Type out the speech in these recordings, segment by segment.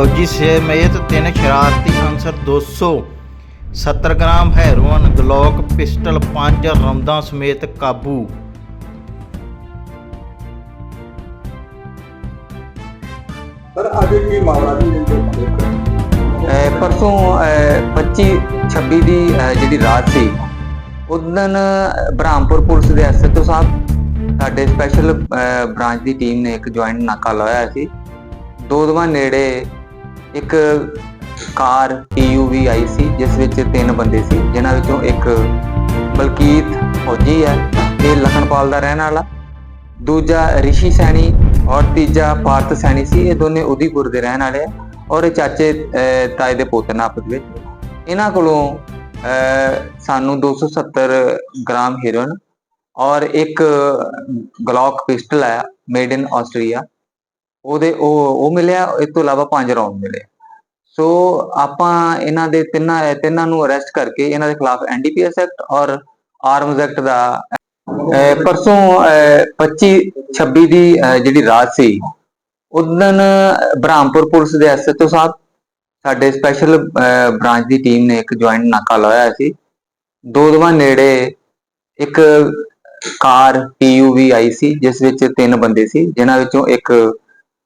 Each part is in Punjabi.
ਫੌਜੀ ਸਮੇਤ ਤਿੰਨ ਸ਼ਰਾਰਤੀ ਅਨਸਰ 270 ਗ੍ਰਾਮ ਹੈਰੋਇਨ ਗਲੋਕ ਪਿਸਟਲ 5 ਰੌਂਦਾਂ ਸਮੇਤ ਕਾਬੂ ਸਰ ਅੱਜ ਕੀ ਮਾਮਲਾ ਜੀ ਇਹਦੇ ਉੱਤੇ? ਅਹ ਪਰਸੋਂ ਅਹ 25 26 ਦੀ ਅਹ ਜਿਹੜੀ ਰਾਤ ਸੀ ਉਦੋਂ ਬ੍ਰਹਮਪੁਰ ਪੁਲਿਸ ਦੇ ਐਸਐਚਓ ਸਾਹਿਬ ਸਾਡੇ ਸਪੈਸ਼ਲ ਬ੍ਰਾਂਚ ਦੀ ਟੀਮ ਨੇ ਇੱਕ ਜੁਆਇੰਟ ਨਾਕਾ ਲਾਇਆ ਸੀ ਦੋਦਵਾ ਨੇੜੇ ਇੱਕ ਕਾਰ ਟੀਯੂਵੀ ਆਈ ਸੀ ਜਿਸ ਵਿੱਚ ਤਿੰਨ ਬੰਦੇ ਸੀ ਜਿਨ੍ਹਾਂ ਵਿੱਚੋਂ ਇੱਕ ਬਲਕੀਤ ਫੌਜੀ ਹੈ ਇਹ ਲਖਨਪਾਲ ਦਾ ਰਹਿਣ ਵਾਲਾ। ਦੂਜਾ ਰਿਸ਼ੀ ਸੈਣੀ ਔਰ ਤੀਜਾ ਪਾਰਥ ਸੈਣੀ ਸੀ ਇਹ ਦੋਨੇ ਉਦੀਪੁਰ ਦੇ ਰਹਿਣ ਵਾਲੇ ਆ ਔਰ ਇਹ ਚਾਚੇ ਤਾਏ ਦੇ ਪੁੱਤ ਨੇ ਆਪਸ ਵਿੱਚ। ਇਹਨਾਂ ਕੋਲੋਂ ਅਹ, ਸਾਨੂੰ 270 ਗ੍ਰਾਮ ਹੀਰੋਇਨ ਔਰ ਇੱਕ ਗਲੌਕ ਪਿਸਟਲ ਹੈ ਮੇਡ ਇਨ ਆਸਟਰੀਆ। ਉਹਦੇ ਉਹ ਉਹ ਮਿਲਿਆ ਇਸ ਤੋਂ ਇਲਾਵਾ ਪੰਜ ਰੌਂਡ ਮਿਲੇ। ਸੋ ਆਪਾਂ ਇਹਨਾਂ ਦੇ ਤਿੰਨਾਂ ਤਿੰਨਾਂ ਨੂੰ ਅਰੈਸਟ ਕਰਕੇ ਇਹਨਾਂ ਦੇ ਖਿਲਾਫ ਐਨਡੀਪੀਐਸ ਐਕਟ ਔਰ ਆਰਮਜ਼ ਐਕਟ ਦਾ ਪਰਸੋਂ 25 26 ਦੀ ਜਿਹੜੀ ਰਾਤ ਸੀ ਉਦੋਂ ਬ੍ਰਹਮਪੁਰ ਪੁਲਿਸ ਦੇ ਐਸਐਚਓ ਸਾਹਿਬ, ਸਾਡੇ ਸਪੈਸ਼ਲ ਬ੍ਰਾਂਚ ਦੀ ਟੀਮ ਨੇ ਇੱਕ ਜੁਆਇੰਟ ਨਾਕਾ ਲਾਇਆ ਸੀ। ਦੋਦਵਾ ਨੇੜੇ ਇੱਕ ਕਾਰ ਪੀਯੂਵੀ ਆਈ ਸੀ, ਜਿਸ ਵਿੱਚ ਤਿੰਨ ਬੰਦੇ ਸੀ, ਜਿਨ੍ਹਾਂ ਵਿੱਚੋਂ ਇੱਕ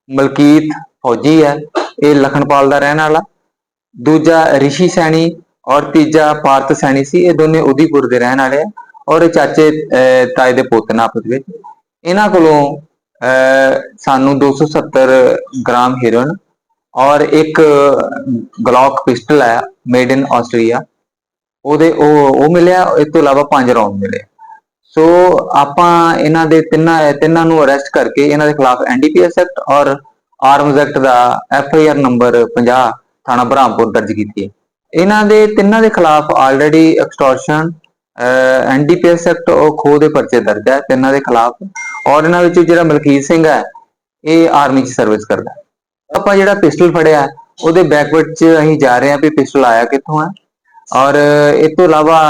ਮਲਕੀਤ ਫੌਜੀ ਹੈ। ਇਹ ਲਖਨਪਾਲ ਦਾ ਰਹਿਣ ਵਾਲਾ। ਦੂਜਾ ਰਿਸ਼ੀ ਸੈਣੀ ਔਰ ਤੀਜਾ ਪਾਰਥ ਸੈਣੀ ਸੀ। ਇਹ ਦੋਨੇ ਉਦੀਪੁਰ ਦੇ ਰਹਿਣ ਵਾਲੇ ਆ ਔਰ ਇਹ ਚਾਚੇ ਤਾਏ ਦੇ ਪੁੱਤ ਨੇ ਆਪਸ ਵਿੱਚ। ਇਹਨਾਂ ਕੋਲੋਂ ਅਹ, ਸਾਨੂੰ 270 ਗ੍ਰਾਮ ਹੀਰੋਇਨ ਔਰ ਇੱਕ ਗਲੌਕ ਪਿਸਟਲ ਹੈ ਮੇਡ ਇਨ ਆਸਟਰੀਆ ਉਹਦੇ ਉਹ ਉਹ ਮਿਲਿਆ ਇਸ ਤੋਂ ਇਲਾਵਾ ਪੰਜ ਰੌਂਡ ਮਿਲੇ। ਸੋ ਆਪਾਂ ਇਹਨਾਂ ਦੇ ਤਿੰਨਾਂ ਤਿੰਨਾਂ ਨੂੰ ਅਰੈਸਟ ਕਰਕੇ ਇਹਨਾਂ ਦੇ ਖਿਲਾਫ ਐਨਡੀਪੀਐਸ ਐਕਟ ਔਰ ਆਰਮਜ਼ ਐਕਟ ਦਾ ਐਫ ਆਈ ਆਰ ਨੰਬਰ 50 ਥਾਣਾ ਬ੍ਰਹਮਪੁਰ ਦਰਜ ਕੀਤੀ ਹੈ। ਇਹਨਾਂ ਦੇ ਤਿੰਨਾਂ ਦੇ ਖਿਲਾਫ ਆਲਰੇਡੀ ਐਕਸਟੋਰਸ਼ਨ ਐਨਡੀਪੀਐਸ ਐਕਟ ਉਹ ਖੋਹ ਦੇ ਪਰਚੇ ਦਰਜ ਹੈ। ਤਿੰਨਾਂ ਦੇ ਖਿਲਾਫ ਔਰ ਇਹਨਾਂ ਵਿੱਚ ਜਿਹੜਾ ਮਲਕੀਤ ਸਿੰਘ ਹੈ ਇਹ ਆਰਮੀ 'ਚ ਸਰਵਿਸ ਕਰਦਾ ਆਪਾਂ ਜਿਹੜਾ ਪਿਸਟਲ ਫੜਿਆ ਉਹਦੇ ਬੈਕਵਰਡ 'ਚ ਅਸੀਂ ਜਾ ਰਹੇ ਹਾਂ ਵੀ ਪਿਸਟਲ ਆਇਆ ਕਿੱਥੋਂ ਹੈ। ਔਰ ਇਸ ਤੋਂ ਇਲਾਵਾ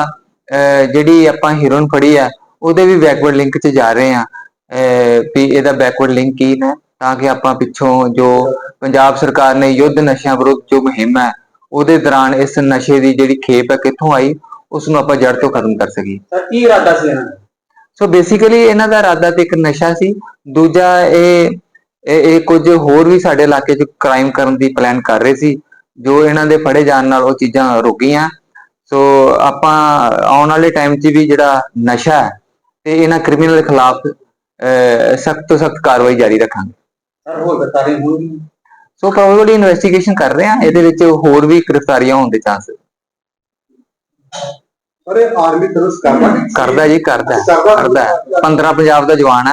ਅਹ, ਜਿਹੜੀ ਆਪਾਂ ਹੀਰੋਇਨ ਫੜੀ ਹੈ ਉਹਦੇ ਵੀ ਬੈਕਵਰਡ ਲਿੰਕ 'ਚ ਜਾ ਰਹੇ ਹਾਂ। ਅਹ, ਵੀ ਇਹਦਾ ਬੈਕਵਰਡ ਲਿੰਕ ਕੀ ਹੈ? ਤਾਂ ਕਿ ਆਪਾਂ ਪਿੱਛੋਂ ਜੋ ਪੰਜਾਬ ਸਰਕਾਰ ਨੇ ਯੁੱਧ ਨਸ਼ਿਆਂ ਵਿਰੁੱਧ ਜੋ ਮੁਹਿੰਮ ਹੈ ਉਹਦੇ ਦੌਰਾਨ ਇਸ ਨਸ਼ੇ ਦੀ ਜਿਹੜੀ ਖੇਪ ਹੈ ਕਿੱਥੋਂ ਆਈ ਉਸ ਨੂੰ ਆਪਾਂ ਜੜ ਤੋਂ ਖਤਮ ਕਰ ਸਕੀਏ। ਸਰ ਕੀ ਇਰਾਦਾ ਸੀ ਇਹਨਾਂ ਦਾ? ਸੋ ਬੇਸਿਕਲੀ ਇਹਨਾਂ ਦਾ ਇਰਾਦਾ ਤੇ ਇੱਕ ਨਸ਼ਾ ਸੀ। ਦੂਜਾ ਇਹ ਇਹ ਕੁਝ ਹੋਰ ਵੀ ਸਾਡੇ ਇਲਾਕੇ 'ਚ ਕ੍ਰਾਈਮ ਕਰਨ ਦੀ ਪਲਾਨ ਕਰ ਰਹੇ ਸੀ ਜੋ ਇਹਨਾਂ ਦੇ ਫੜੇ ਜਾਣ ਨਾਲ ਉਹ ਚੀਜ਼ਾਂ ਰੁਕ ਗਈਆਂ। ਸੋ ਆਪਾਂ ਆਉਣ ਵਾਲੇ ਟਾਈਮ 'ਚ ਵੀ ਜਿਹੜਾ ਨਸ਼ਾ ਹੈ ਤੇ ਇਹਨਾਂ ਕ੍ਰਿਮੀਨਲ ਖਿਲਾਫ ਸਖਤ ਤੋਂ ਸਖਤ ਕਾਰਵਾਈ ਜਾਰੀ ਰੱਖਾਂਗੇ। ਹੋਰ ਗ੍ਰਿਫਤਾਰੀ ਹੋਣੀ ਸੋ ਪ੍ਰੋਬਬਲੀ ਇਨਵੈਸਟੀਗੇਸ਼ਨ ਕਰ ਰਹੇ ਹਾਂ ਇਹਦੇ ਵਿੱਚ ਹੋਰ ਵੀ ਗ੍ਰਿਫਤਾਰੀਆਂ ਹੋਣ ਦੇ ਚਾਂਸ ਇਹ ਆਰਮੀ ਸਰਵਿਸ ਕਰਦਾ ਕਰਦਾ ਜੀ ਕਰਦਾ ਕਰਦਾ? ਕਰਦਾ ਹੈ। 15 ਪੰਜਾਬ ਦਾ ਜਵਾਨ ਹੈ